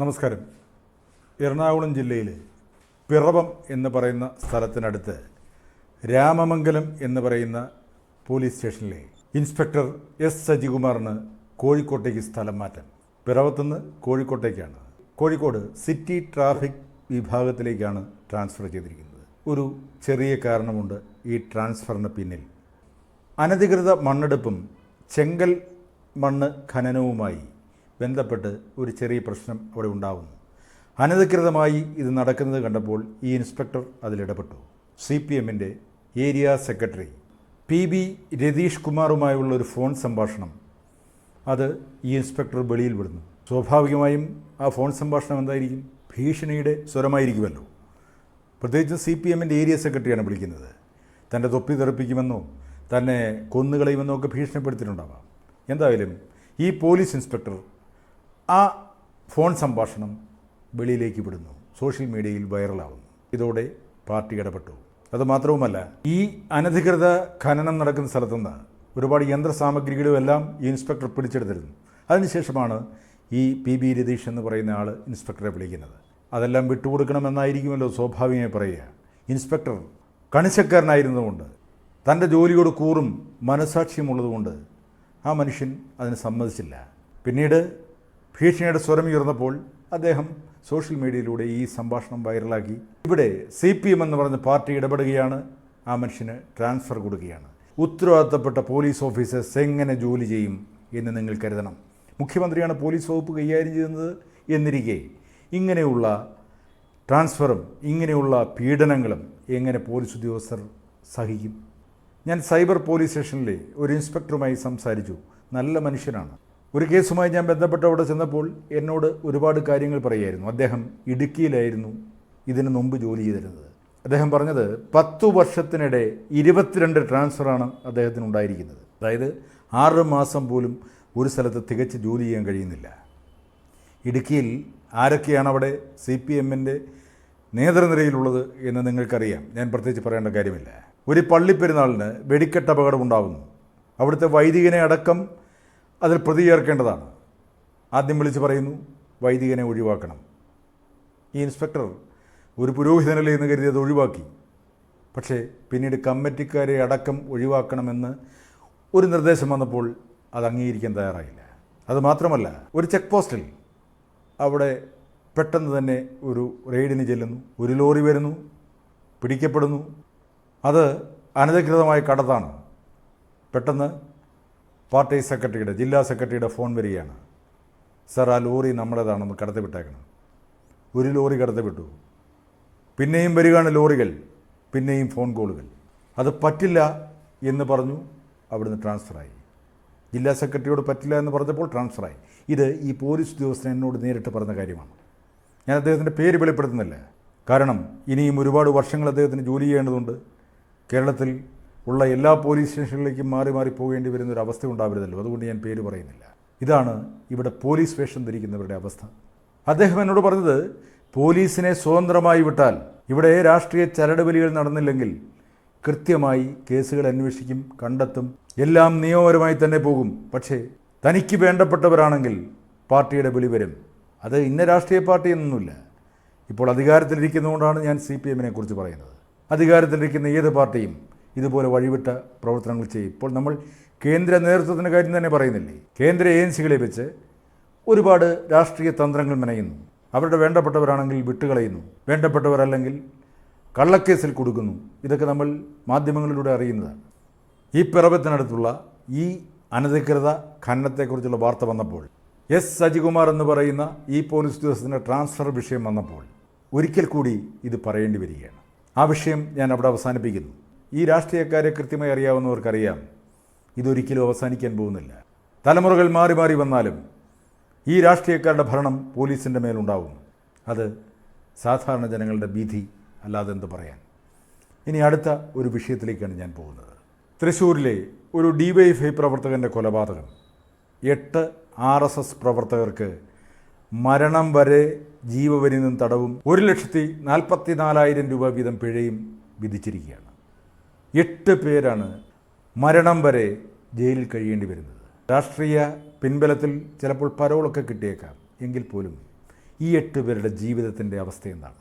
നമസ്കാരം. എറണാകുളം ജില്ലയിലെ പിറവം എന്ന് പറയുന്ന സ്ഥലത്തിനടുത്ത് രാമമംഗലം എന്ന് പറയുന്ന പോലീസ് സ്റ്റേഷനിലെ ഇൻസ്പെക്ടർ എസ് സജികുമാറിന് കോഴിക്കോട്ടേക്ക് സ്ഥലം മാറ്റം. പിറവത്തുനിന്ന് കോഴിക്കോട്ടേക്കാണ്. കോഴിക്കോട് സിറ്റി ട്രാഫിക് വിഭാഗത്തിലേക്കാണ് ട്രാൻസ്ഫർ ചെയ്തിരിക്കുന്നത്. ഒരു ചെറിയ കാരണമുണ്ട് ഈ ട്രാൻസ്ഫറിന് പിന്നിൽ. അനധികൃത മണ്ണെടുപ്പും ചെങ്കൽ മണ്ണ് ഖനനവുമായി ബന്ധപ്പെട്ട് ഒരു ചെറിയ പ്രശ്നം അവിടെ ഉണ്ടാവുന്നു. അനധികൃതമായി ഇത് നടക്കുന്നത് കണ്ടപ്പോൾ ഈ ഇൻസ്പെക്ടർ അതിലിടപെട്ടു സി പി എമ്മിന്റെ area secretary P B Ratheesh കുമാറുമായുള്ള ഒരു ഫോൺ സംഭാഷണം അത് ഈ ഇൻസ്പെക്ടർ വെളിയിൽ വിടുന്നു. സ്വാഭാവികമായും ആ ഫോൺ സംഭാഷണം എന്തായിരിക്കും? ഭീഷണിയുടെ സ്വരമായിരിക്കുമല്ലോ. പ്രത്യേകിച്ച് സി പി എമ്മിന്റെ ഏരിയ സെക്രട്ടറിയാണ് വിളിക്കുന്നത്. തന്റെ തൊപ്പി തെറിപ്പിക്കുമെന്നോ തന്നെ കൊന്നുകളയുമെന്നോ ഒക്കെ ഭീഷണിപ്പെടുത്തിയിട്ടുണ്ടാവാം. എന്തായാലും ഈ പോലീസ് ഇൻസ്പെക്ടർ ആ ഫോൺ സംഭാഷണം വെളിയിലേക്ക് വിടുന്നു. സോഷ്യൽ മീഡിയയിൽ വൈറലാവുന്നു. ഇതോടെ പാർട്ടി ഇടപെട്ടു. അതുമാത്രവുമല്ല ഈ അനധികൃത ഖനനം നടക്കുന്ന സ്ഥലത്തുനിന്ന് ഒരുപാട് യന്ത്രസാമഗ്രികളും എല്ലാം ഈ ഇൻസ്പെക്ടർ പിടിച്ചെടുത്തിരുന്നു. അതിനുശേഷമാണ് ഈ പി ബി രതീഷ് എന്ന് പറയുന്ന ആൾ ഇൻസ്പെക്ടറെ വിളിക്കുന്നത്. അതെല്ലാം വിട്ടുകൊടുക്കണമെന്നായിരിക്കുമല്ലോ സ്വാഭാവികമായി പറയുക. ഇൻസ്പെക്ടർ കണിശക്കാരനായിരുന്നതുകൊണ്ട് തന്റെ ജോലിയോട് കൂറും മനസാക്ഷിയുമുള്ളതുകൊണ്ട് ആ മനുഷ്യൻ അതിന് സമ്മതിച്ചില്ല. പിന്നീട് ഭീഷണിയുടെ സ്വരം ഉയർന്നപ്പോൾ അദ്ദേഹം സോഷ്യൽ മീഡിയയിലൂടെ ഈ സംഭാഷണം വൈറലാക്കി. ഇവിടെ സി പി എം എന്ന് പറഞ്ഞ പാർട്ടി ഇടപെടുകയാണ്. ആ മനുഷ്യന് ട്രാൻസ്ഫർ കൊടുക്കുകയാണ്. ഉത്തരവാദിത്തപ്പെട്ട പോലീസ് ഓഫീസേഴ്സ് എങ്ങനെ ജോലി ചെയ്യും എന്ന് നിങ്ങൾ കരുതണം. മുഖ്യമന്ത്രിയാണ് പോലീസ് വകുപ്പ് കൈകാര്യം ചെയ്യുന്നത് എന്നിരിക്കെ ഇങ്ങനെയുള്ള ട്രാൻസ്ഫറും ഇങ്ങനെയുള്ള പീഡനങ്ങളും എങ്ങനെ പോലീസ് ഉദ്യോഗസ്ഥർ സഹിക്കും? ഞാൻ സൈബർ പോലീസ് സ്റ്റേഷനിലെ ഒരു ഇൻസ്പെക്ടറുമായി സംസാരിച്ചു. നല്ല മനുഷ്യനാണ്. ഒരു കേസുമായി ഞാൻ ബന്ധപ്പെട്ട് അവിടെ ചെന്നപ്പോൾ എന്നോട് ഒരുപാട് കാര്യങ്ങൾ പറയുമായിരുന്നു അദ്ദേഹം ഇടുക്കിയിലായിരുന്നു ഇതിന് മുമ്പ് ജോലി ചെയ്തിരുന്നത്. അദ്ദേഹം പറഞ്ഞത് പത്തു വർഷത്തിനിടെ ഇരുപത്തിരണ്ട് ട്രാൻസ്ഫറാണ് അദ്ദേഹത്തിന് ഉണ്ടായിരിക്കുന്നത്. അതായത് ആറ് മാസം പോലും ഒരു സ്ഥലത്ത് തികച്ച് ജോലി ചെയ്യാൻ കഴിയുന്നില്ല. ഇടുക്കിയിൽ ആരൊക്കെയാണ് അവിടെ സി പി എമ്മിന്റെ നേതൃനിരയിലുള്ളത് എന്ന് നിങ്ങൾക്കറിയാം. ഞാൻ പ്രത്യേകിച്ച് പറയേണ്ട കാര്യമില്ല. ഒരു പള്ളിപ്പെരുന്നാളിന് വെടിക്കെട്ട് അപകടം ഉണ്ടാകുന്നു അവിടുത്തെ വൈദികനെ അടക്കം അതിൽ പ്രതി ചേർക്കേണ്ടതാണ് ആദ്യം വിളിച്ച് പറയുന്നു വൈദികനെ ഒഴിവാക്കണം. ഈ ഇൻസ്പെക്ടർ ഒരു പുരോഹിതനല്ലേ എന്ന് കരുതി അത് ഒഴിവാക്കി. പക്ഷേ പിന്നീട് കമ്മിറ്റിക്കാരെ അടക്കം ഒഴിവാക്കണമെന്ന് ഒരു നിർദ്ദേശം വന്നപ്പോൾ അത് അംഗീകരിക്കാൻ തയ്യാറായില്ല. അതുമാത്രമല്ല ഒരു ചെക്ക് പോസ്റ്റിൽ അവിടെ പെട്ടെന്ന് തന്നെ ഒരു റെയ്ഡിന് ചെല്ലുന്നു ഒരു ലോറി വരുന്നു പിടിക്കപ്പെടുന്നു. അത് അനധികൃതമായ കടത്താണ്. പെട്ടെന്ന് പാർട്ടി സെക്രട്ടറിയുടെ ജില്ലാ സെക്രട്ടറിയുടെ ഫോൺ വരികയാണ്. സർ ആ ലോറി നമ്മുടേതാണെന്ന് കടത്തി വിട്ടേക്കണം. ഒരു ലോറി കടത്തി വിട്ടു. പിന്നെയും വരികയാണ് ലോറികൾ പിന്നെയും ഫോൺ കോളുകൾ. അത് പറ്റില്ല എന്ന് പറഞ്ഞു അവിടുന്ന് ട്രാൻസ്ഫറായി. ജില്ലാ സെക്രട്ടറിയോട് പറ്റില്ല എന്ന് പറഞ്ഞപ്പോൾ ട്രാൻസ്ഫറായി. ഇത് ഈ പോലീസ് ഉദ്യോഗസ്ഥൻ എന്നോട് നേരിട്ട് പറഞ്ഞ കാര്യമാണ്. ഞാൻ അദ്ദേഹത്തിന്റെ പേര് വെളിപ്പെടുത്തുന്നില്ല. കാരണം ഇനിയും ഒരുപാട് വർഷങ്ങൾ അദ്ദേഹത്തിന് ജോലി ചെയ്യേണ്ടതുണ്ട്. കേരളത്തിൽ ഉള്ള എല്ലാ പോലീസ് സ്റ്റേഷനിലേക്കും മാറി മാറി പോകേണ്ടി വരുന്ന ഒരു അവസ്ഥ ഉണ്ടാവരുതല്ലോ. അതുകൊണ്ട് ഞാൻ പേര് പറയുന്നില്ല. ഇതാണ് ഇവിടെ പോലീസ് വേഷം ധരിക്കുന്നവരുടെ അവസ്ഥ. അദ്ദേഹം എന്നോട് പറഞ്ഞത് പോലീസിനെ സ്വതന്ത്രമായി വിട്ടാൽ ഇവിടെ രാഷ്ട്രീയ ചരടുവലികൾ നടന്നില്ലെങ്കിൽ കൃത്യമായി കേസുകൾ അന്വേഷിക്കും കണ്ടെത്തും എല്ലാം നിയമപരമായി തന്നെ പോകും. പക്ഷേ തനിക്ക് വേണ്ടപ്പെട്ടവരാണെങ്കിൽ പാർട്ടിയുടെ വിളി വരും. അത് ഇന്ന രാഷ്ട്രീയ പാർട്ടി എന്നൊന്നുമില്ല. ഇപ്പോൾ അധികാരത്തിലിരിക്കുന്നതുകൊണ്ടാണ് ഞാൻ സി പി എമ്മിനെ കുറിച്ച് പറയുന്നത്. അധികാരത്തിലിരിക്കുന്ന ഏത് പാർട്ടിയും ഇതുപോലെ വഴിവിട്ട പ്രവർത്തനങ്ങൾ ചെയ്യും. ഇപ്പോൾ നമ്മൾ കേന്ദ്ര നേതൃത്വത്തിന്റെ കാര്യം തന്നെ പറയുന്നില്ലേ? കേന്ദ്ര ഏജൻസികളെ വെച്ച് ഒരുപാട് രാഷ്ട്രീയ തന്ത്രങ്ങൾ മെനയുന്നു. അവരുടെ വേണ്ടപ്പെട്ടവരാണെങ്കിൽ വിട്ടുകളയുന്നു. വേണ്ടപ്പെട്ടവരല്ലെങ്കിൽ കള്ളക്കേസിൽ കൊടുക്കുന്നു ഇതൊക്കെ നമ്മൾ മാധ്യമങ്ങളിലൂടെ അറിയുന്നതാണ്. ഈ പിറവത്തിനടുത്തുള്ള ഈ അനധികൃത ഖനനത്തെക്കുറിച്ചുള്ള വാർത്ത വന്നപ്പോൾ എസ് സജികുമാർ എന്ന് പറയുന്ന ഈ പോലീസ് ഉദ്യോഗസ്ഥന്റെ ട്രാൻസ്ഫർ വിഷയം വന്നപ്പോൾ ഒരിക്കൽ കൂടി ഇത് പറയേണ്ടി വരികയാണ്. ആ വിഷയം ഞാൻ അവിടെ അവസാനിപ്പിക്കുന്നു. ഈ രാഷ്ട്രീയക്കാരെ കൃത്യമായി അറിയാവുന്നവർക്കറിയാം. ഇതൊരിക്കലും അവസാനിക്കാൻ പോകുന്നില്ല. തലമുറകൾ മാറി മാറി വന്നാലും ഈ രാഷ്ട്രീയക്കാരുടെ ഭരണം പോലീസിന്റെ മേലുണ്ടാവും. അത് സാധാരണ ജനങ്ങളുടെ ഭീതി അല്ലാതെ എന്ത് പറയാൻ? ഇനി അടുത്ത ഒരു വിഷയത്തിലേക്കാണ് ഞാൻ പോകുന്നത്. തൃശ്ശൂരിലെ ഒരു ഡിവൈഎഫ്ഐ പ്രവർത്തകന്റെ കൊലപാതകം. എട്ട് ആർ എസ് എസ് പ്രവർത്തകർക്ക് മരണം വരെ ജീവപര്യന്തം തടവും ഒരു ലക്ഷത്തി നാൽപ്പത്തി നാലായിരം രൂപ വീതം പിഴയും വിധിച്ചിരിക്കുകയാണ്. എട്ട് പേരാണ് മരണം വരെ ജയിലിൽ കഴിയേണ്ടി വരുന്നത്. രാഷ്ട്രീയ പിൻബലത്തിൽ ചിലപ്പോൾ പരോളൊക്കെ കിട്ടിയേക്കാം. എങ്കിൽ പോലും ഈ എട്ട് പേരുടെ ജീവിതത്തിന്റെ അവസ്ഥ എന്താണ്?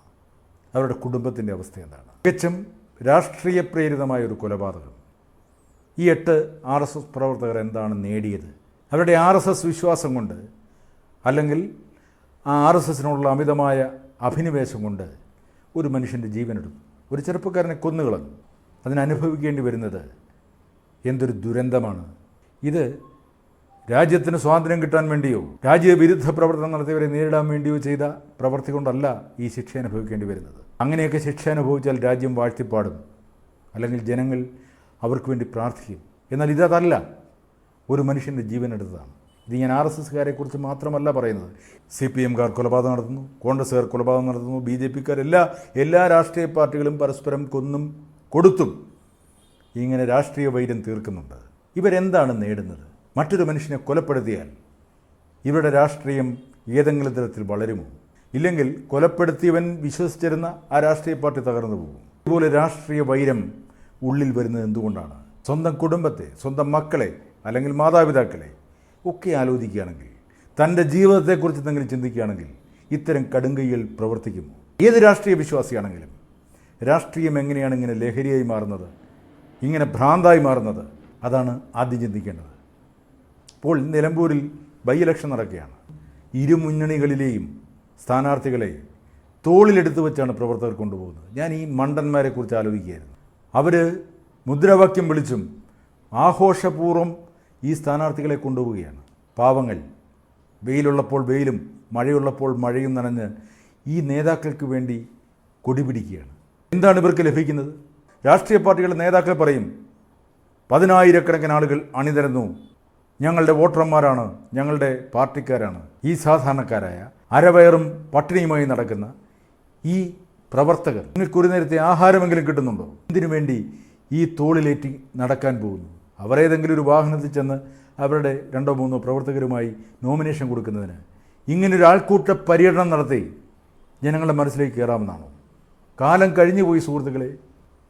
അവരുടെ കുടുംബത്തിന്റെ അവസ്ഥ എന്താണ്? തികച്ചും രാഷ്ട്രീയ പ്രേരിതമായ ഒരു കൊലപാതകം. ഈ എട്ട് ആർ എസ് എസ് പ്രവർത്തകർ എന്താണ് നേടിയത്? അവരുടെ ആർ എസ് എസ് വിശ്വാസം കൊണ്ട് അല്ലെങ്കിൽ ആ ആർ എസ് എസിനുള്ള അമിതമായ അഭിനിവേശം കൊണ്ട് ഒരു മനുഷ്യന്റെ ജീവനെടുത്തു ഒരു ചെറുപ്പക്കാരനെ കൊന്നുകളഞ്ഞു. അതിനനുഭവിക്കേണ്ടി വരുന്നത് എന്തൊരു ദുരന്തമാണ്. ഇത് രാജ്യത്തിന് സ്വാതന്ത്ര്യം കിട്ടാൻ വേണ്ടിയോ രാജ്യവിരുദ്ധ പ്രവർത്തനം നടത്തിയവരെ നേരിടാൻ വേണ്ടിയോ ചെയ്ത പ്രവർത്തി കൊണ്ടല്ല ഈ ശിക്ഷ അനുഭവിക്കേണ്ടി വരുന്നത്. അങ്ങനെയൊക്കെ ശിക്ഷ അനുഭവിച്ചാൽ രാജ്യം വാഴ്ത്തിപ്പാടും. അല്ലെങ്കിൽ ജനങ്ങൾ അവർക്ക് വേണ്ടി പ്രാർത്ഥിക്കും. എന്നാൽ ഇതല്ല ഒരു മനുഷ്യന്റെ ജീവൻ എടുത്തതാണ്. ഇത് ഞാൻ ആർ എസ് എസ്കാരെക്കുറിച്ച് മാത്രമല്ല പറയുന്നത്. സി പി എംകാർ കൊലപാതകം നടത്തുന്നു കോൺഗ്രസ്സുകാർ കൊലപാതകം നടത്തുന്നു ബി ജെ പിക്കാർ എല്ലാ എല്ലാ രാഷ്ട്രീയ പാർട്ടികളും പരസ്പരം കൊന്നും കൊടുത്തും ഇങ്ങനെ രാഷ്ട്രീയ വൈര്യം തീർക്കുന്നുണ്ട്. ഇവരെന്താണ് നേടുന്നത്? മറ്റൊരു മനുഷ്യനെ കൊലപ്പെടുത്തിയാൽ ഇവരുടെ രാഷ്ട്രീയം ഏതെങ്കിലും തരത്തിൽ വളരുമോ? ഇല്ലെങ്കിൽ കൊലപ്പെടുത്തിയവൻ വിശ്വസിച്ചിരുന്ന ആ രാഷ്ട്രീയ പാർട്ടി തകർന്നു പോകും. ഇതുപോലെ രാഷ്ട്രീയ വൈരം ഉള്ളിൽ വരുന്നത് എന്തുകൊണ്ടാണ്? സ്വന്തം കുടുംബത്തെ സ്വന്തം മക്കളെ അല്ലെങ്കിൽ മാതാപിതാക്കളെ ഒക്കെ ആലോചിക്കുകയാണെങ്കിൽ തന്റെ ജീവിതത്തെക്കുറിച്ച് എന്തെങ്കിലും ചിന്തിക്കുകയാണെങ്കിൽ ഇത്തരം കടുങ്കയിൽ പ്രവർത്തിക്കുമോ? ഏത് രാഷ്ട്രീയ വിശ്വാസിയാണെങ്കിലും രാഷ്ട്രീയം എങ്ങനെയാണ് ഇങ്ങനെ ലഹരിയായി മാറുന്നത്? ഇങ്ങനെ ഭ്രാന്തായി മാറുന്നത്? അതാണ് ആദ്യം ചിന്തിക്കേണ്ടത്. ഇപ്പോൾ നിലമ്പൂരിൽ ബൈ ഇലക്ഷൻ നടക്കുകയാണ്. ഇരു മുന്നണികളിലെയും സ്ഥാനാർത്ഥികളെ തോളിലെടുത്ത് വെച്ചാണ് പ്രവർത്തകർ കൊണ്ടുപോകുന്നത്. ഞാൻ ഈ മണ്ടന്മാരെ കുറിച്ച് ആലോചിക്കുകയായിരുന്നു. അവർ മുദ്രാവാക്യം വിളിച്ചും ആഘോഷപൂർവം ഈ സ്ഥാനാർത്ഥികളെ കൊണ്ടുപോവുകയാണ്. പാവങ്ങൾ. വെയിലുള്ളപ്പോൾ വെയിലും മഴയുള്ളപ്പോൾ മഴയും നനഞ്ഞ് ഈ നേതാക്കൾക്ക് വേണ്ടി കൊടിപിടിക്കുകയാണ് എന്താണ് ഇവർക്ക് ലഭിക്കുന്നത്? രാഷ്ട്രീയ പാർട്ടികളുടെ നേതാക്കൾ പറയും പതിനായിരക്കണക്കിന് ആളുകൾ അണിനിരന്നു. ഞങ്ങളുടെ വോട്ടർമാരാണ് ഞങ്ങളുടെ പാർട്ടിക്കാരാണ്. ഈ സാധാരണക്കാരായ അരവയറും പട്ടിണിയുമായി നടക്കുന്ന ഈ പ്രവർത്തകർ നിങ്ങൾക്ക് ഒരു നേരത്തെ ആഹാരമെങ്കിലും കിട്ടുന്നുണ്ടോ? ഇതിനു വേണ്ടി ഈ തോളിലേറ്റി നടക്കാൻ പോകുന്നു? അവരേതെങ്കിലും ഒരു വാഹനത്തിൽ ചെന്ന് അവരുടെ രണ്ടോ മൂന്നോ പ്രവർത്തകരുമായി നോമിനേഷൻ കൊടുക്കുന്നതിന് ഇങ്ങനൊരു ആൾക്കൂട്ട പര്യടനം നടത്തി ജനങ്ങളുടെ മനസ്സിലേക്ക് കയറാമെന്നാണോ? കാലം കഴിഞ്ഞു പോയി സുഹൃത്തുക്കളെ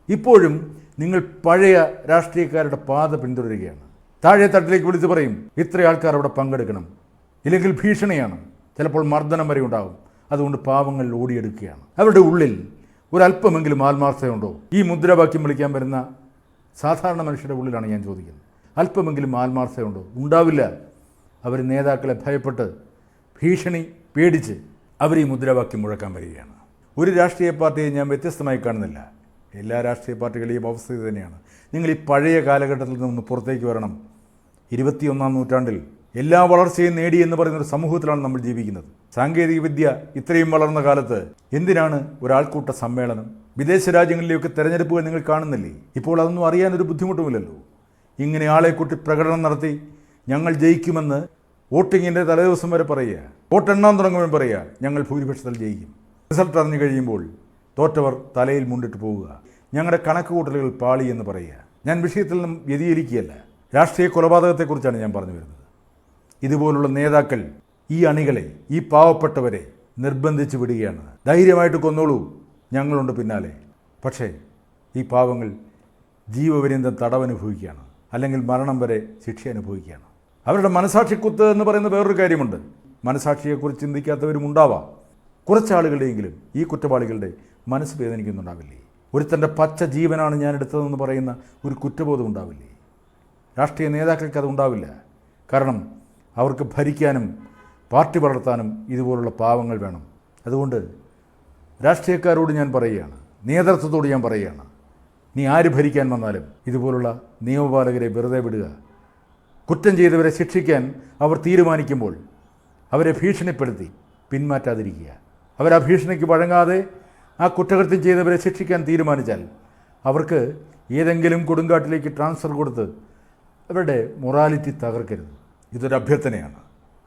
ഇപ്പോഴും നിങ്ങൾ പഴയ രാഷ്ട്രീയക്കാരുടെ പാത പിന്തുടരുകയാണ്. താഴെ തട്ടിലേക്ക് വിളിച്ച് പറയും ഇത്ര ആൾക്കാർ അവിടെ പങ്കെടുക്കണം. ഇല്ലെങ്കിൽ ഭീഷണിയാണ്. ചിലപ്പോൾ മർദ്ദനം വരെ ഉണ്ടാകും അതുകൊണ്ട് പാവങ്ങൾ ഓടിയെടുക്കുകയാണ്. അവരുടെ ഉള്ളിൽ ഒരല്പമെങ്കിലും ആത്മാർത്ഥതയുണ്ടോ? ഈ മുദ്രാവാക്യം വിളിക്കാൻ വരുന്ന സാധാരണ മനുഷ്യരുടെ ഉള്ളിലാണ് ഞാൻ ചോദിക്കുന്നത്. അല്പമെങ്കിലും ആത്മാർത്ഥതയുണ്ടോ? ഉണ്ടാവില്ല. അവർ നേതാക്കളെ ഭയപ്പെട്ട് ഭീഷണി പേടിച്ച് അവർ ഈ മുദ്രാവാക്യം മുഴക്കാൻ വരികയാണ്. ഒരു രാഷ്ട്രീയ പാർട്ടിയെ ഞാൻ വ്യത്യസ്തമായി കാണുന്നില്ല. എല്ലാ രാഷ്ട്രീയ പാർട്ടികളെയും അവസ്ഥ തന്നെയാണ്. നിങ്ങൾ ഈ പഴയ കാലഘട്ടത്തിൽ നിന്ന് പുറത്തേക്ക് വരണം. ഇരുപത്തിയൊന്നാം നൂറ്റാണ്ടിൽ എല്ലാ വളർച്ചയും നേടി എന്ന് പറയുന്ന ഒരു സമൂഹത്തിലാണ് നമ്മൾ ജീവിക്കുന്നത്. സാങ്കേതികവിദ്യ ഇത്രയും വളർന്ന കാലത്ത് എന്തിനാണ് ഒരാൾക്കൂട്ട സമ്മേളനം? വിദേശ രാജ്യങ്ങളിലെയൊക്കെ തെരഞ്ഞെടുപ്പുകൾ നിങ്ങൾ കാണുന്നില്ലേ? ഇപ്പോൾ അതൊന്നും അറിയാനൊരു ബുദ്ധിമുട്ടുമില്ലല്ലോ. ഇങ്ങനെ ആളെ കൂട്ടി പ്രകടനം നടത്തി ഞങ്ങൾ ജയിക്കുമെന്ന് വോട്ടിങ്ങിന്റെ തലേദിവസം വരെ പറയുക. വോട്ടെണ്ണാൻ തുടങ്ങുമ്പോൾ പറയുക. ഞങ്ങൾ ഭൂരിപക്ഷത്തിൽ ജയിക്കും. റിസൾട്ട് അറിഞ്ഞു കഴിയുമ്പോൾ തോറ്റവർ തലയിൽ മുണ്ടിട്ട് പോവുക. ഞങ്ങളുടെ കണക്ക് കൂട്ടലുകൾ പാളി എന്ന് പറയുക. ഞാൻ വിഷയത്തിൽ നിന്നും വ്യതിചലിക്കുകയല്ല. രാഷ്ട്രീയ കൊലപാതകത്തെക്കുറിച്ചാണ് ഞാൻ പറഞ്ഞു വരുന്നത്. ഇതുപോലുള്ള നേതാക്കൾ ഈ അണികളെ ഈ പാവപ്പെട്ടവരെ നിർബന്ധിച്ച് വിടുകയാണ്. ധൈര്യമായിട്ട് കൊന്നോളൂ. ഞങ്ങളുണ്ട് പിന്നാലെ. പക്ഷേ ഈ പാവങ്ങൾ ജീവപര്യന്തം തടവനുഭവിക്കുകയാണ്. അല്ലെങ്കിൽ മരണം വരെ ശിക്ഷ അനുഭവിക്കുകയാണ്. അവരുടെ മനസാക്ഷിക്കുത്ത് എന്ന് പറയുന്ന വേറൊരു കാര്യമുണ്ട്. മനസാക്ഷിയെക്കുറിച്ച് ചിന്തിക്കാത്തവരും ഉണ്ടാവാം കുറച്ചാളുകളുടെയെങ്കിലും ഈ കുറ്റവാളികളുടെ മനസ്സ് വേദനിക്കുന്നുണ്ടാവില്ലേ? ഒരുത്തന്റെ പച്ച ജീവനാണ് ഞാൻ എടുത്തതെന്ന് പറയുന്ന ഒരു കുറ്റബോധം ഉണ്ടാവില്ലേ? രാഷ്ട്രീയ നേതാക്കൾക്ക് അത് ഉണ്ടാവില്ല കാരണം അവർക്ക് ഭരിക്കാനും പാർട്ടി വളർത്താനും ഇതുപോലുള്ള പാവങ്ങൾ വേണം. അതുകൊണ്ട് രാഷ്ട്രീയക്കാരോട് ഞാൻ പറയുകയാണ്. നേതൃത്വത്തോട് ഞാൻ പറയുകയാണ്. നീ ആര് ഭരിക്കാൻ വന്നാലും ഇതുപോലുള്ള നിയമപാലകരെ വെറുതെ വിടുക. കുറ്റം ചെയ്തവരെ ശിക്ഷിക്കാൻ അവർ തീരുമാനിക്കുമ്പോൾ അവരെ ഭീഷണിപ്പെടുത്തി പിന്മാറ്റാതിരിക്കുക. അവർ ഭീഷണിക്ക് വഴങ്ങാതെ ആ കുറ്റകൃത്യം ചെയ്തവരെ ശിക്ഷിക്കാൻ തീരുമാനിച്ചാൽ അവർക്ക് ഏതെങ്കിലും കൊടുങ്കാട്ടിലേക്ക് ട്രാൻസ്ഫർ കൊടുത്ത് അവരുടെ മൊറാലിറ്റി തകർക്കരുത്. ഇതൊരു അഭ്യർത്ഥനയാണ്.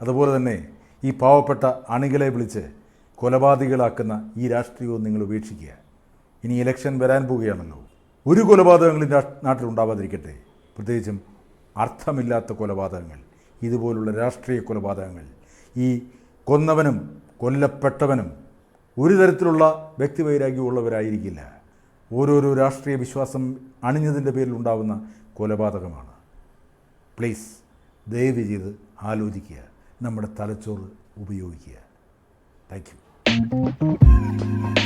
അതുപോലെ തന്നെ ഈ പാവപ്പെട്ട അണികളെ വിളിച്ച് കൊലപാതകികളാക്കുന്ന ഈ രാഷ്ട്രീയവും നിങ്ങൾ ഉപേക്ഷിക്കുക. ഇനി ഇലക്ഷൻ വരാൻ പോവുകയാണല്ലോ. ഒരു കൊലപാതകങ്ങളും നാട്ടിൽ ഉണ്ടാവാതിരിക്കട്ടെ. പ്രത്യേകിച്ചും അർത്ഥമില്ലാത്ത കൊലപാതകങ്ങൾ ഇതുപോലുള്ള രാഷ്ട്രീയ കൊലപാതകങ്ങൾ ഈ കൊന്നവനും കൊല്ലപ്പെട്ടവനും ഒരു തരത്തിലുള്ള വ്യക്തിവൈരാഗ്യമുള്ളവരായിരിക്കില്ല. ഓരോരോ രാഷ്ട്രീയ വിശ്വാസം അണിഞ്ഞതിന്റെ പേരിൽ ഉണ്ടാകുന്ന കൊലപാതകമാണ്. പ്ലീസ് ദയവ് ചെയ്ത് ആലോചിക്കുക. നമ്മുടെ തലച്ചോറ് ഉപയോഗിക്കുക. Thank you.